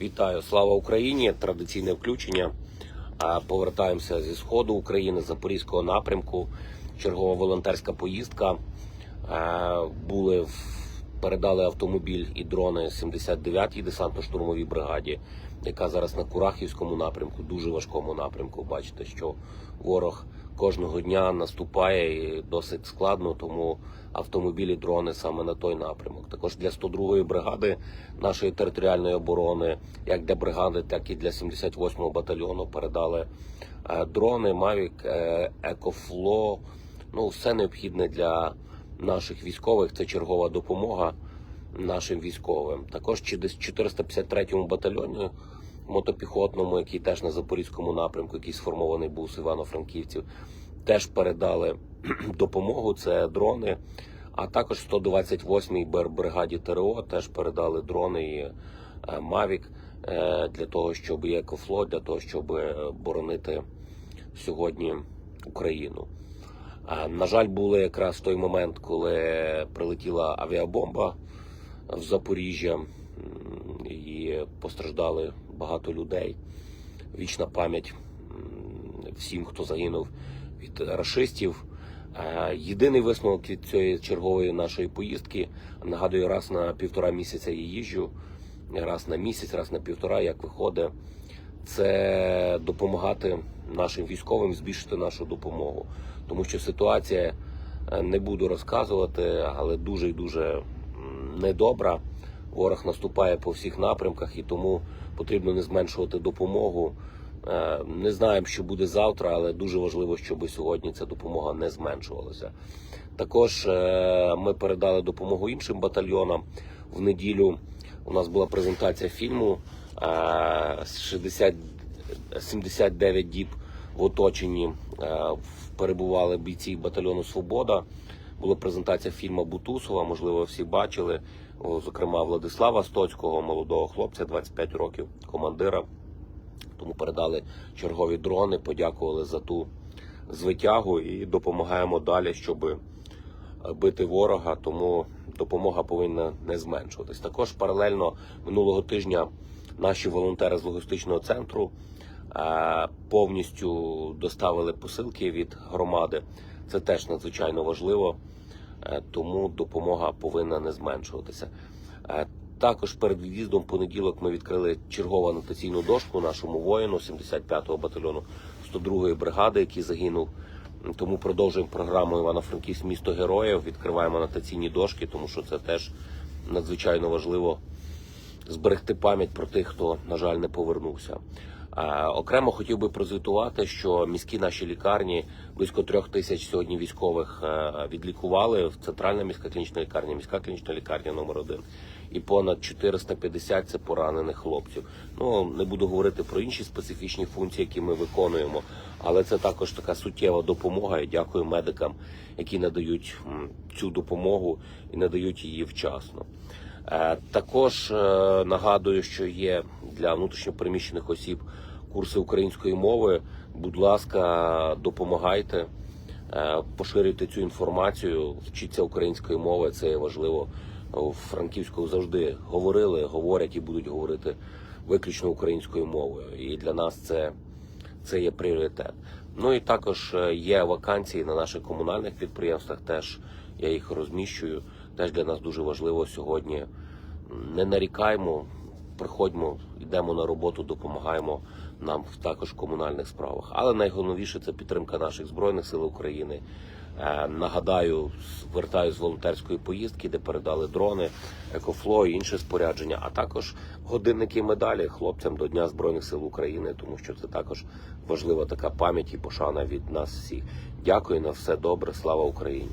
Вітаю, слава Україні! Традиційне включення. Повертаємося зі сходу України, Запорізького напрямку. Чергова волонтерська поїздка. Були в- передали автомобіль і дрони 79-й десантно-штурмовій бригаді, яка зараз на Курахівському напрямку, дуже важкому напрямку. Бачите, що ворог кожного дня наступає і досить складно, тому автомобілі, дрони саме на той напрямок. Також для 102-ї бригади нашої територіальної оборони, як для бригади, так і для 78-го батальйону передали е, дрони, Mavic, е, EcoFlow, ну все необхідне для наших військових. Це чергова допомога нашим військовим. Також чи десь 453-му батальйоні мотопіхотному, який теж на запорізькому напрямку, який сформований був з Івано-Франківців, теж передали допомогу. Це дрони. А також 128-й бер- бригаді ТРО теж передали дрони і е, Mavic е, для того, щоб і екофлот, для того, щоб е, боронити сьогодні Україну. На жаль, були якраз той момент, коли прилетіла авіабомба в Запоріжжя і постраждали багато людей. Вічна пам'ять всім, хто загинув від рашистів. Е, Єдиний висновок від цієї чергової нашої поїздки нагадую, раз на півтора місяця я їжджу, раз на місяць, раз на півтора, як виходить, це допомагати нашим військовим збільшити нашу допомогу. Тому що ситуація е, не буду розказувати, але дуже і дуже недобра. Ворог наступає по всіх напрямках, і тому потрібно не зменшувати допомогу. Е, Не знаємо, що буде завтра, але дуже важливо, щоб сьогодні ця допомога не зменшувалася. Також е, ми передали допомогу іншим батальйонам. В неділю у нас була презентація фільму 60, 79 діб в оточенні е, перебували бійці батальйону Свобода. Була презентація фільму Бутусова, можливо, всі бачили. Зокрема, Владислава Стоцького, молодого хлопця, 25 років, командира. Тому передали чергові дрони, подякували за ту звитягу і допомагаємо далі, щоб бити ворога. Тому допомога повинна не зменшуватись. Також паралельно минулого тижня наші волонтери з логістичного центру е, повністю доставили посилки від громади. Це теж надзвичайно важливо, е, тому допомога повинна не зменшуватися. Е, Також перед від'їздом понеділок ми відкрили чергову анотаційну дошку нашому воїну 75-го батальйону 102-ї бригади, який загинув. Тому продовжуємо програму Івано-Франківськ місто героїв. Відкриваємо анотаційні дошки, тому що це теж надзвичайно важливо зберегти пам'ять про тих, хто, на жаль, не повернувся. Окремо хотів би прозвітувати, що міські наші лікарні близько трьох тисяч сьогодні військових е, відлікували. Центральна міська клінічна лікарня, міська клінічна лікарня номер один. І понад 450 це поранених хлопців. Ну не буду говорити про інші специфічні функції, які ми виконуємо, але це також така суттєва допомога. І дякую медикам, які надають цю допомогу і надають її вчасно. Е, Також е, нагадую, що є для внутрішньопереміщених осіб курси української мови. Будь ласка, допомагайте, е, поширюйте цю інформацію, вчіться української мови. Це є важливо. У Франківську завжди говорили, говорять і будуть говорити виключно українською мовою. І для нас це, це є пріоритет. Ну і також є вакансії на наших комунальних підприємствах. Теж я їх розміщую. Теж для нас дуже важливо сьогодні. Не нарікаємо, приходьмо, йдемо на роботу, допомагаємо нам також в комунальних справах. Але найголовніше це підтримка наших збройних сил України. Е, Нагадаю, звертаюся з волонтерської поїздки, де передали дрони, екофло і інше спорядження, а також годинники медалі хлопцям до Дня Збройних сил України, тому що це також важлива така пам'ять і пошана від нас всіх. Дякую на все добре. Слава Україні!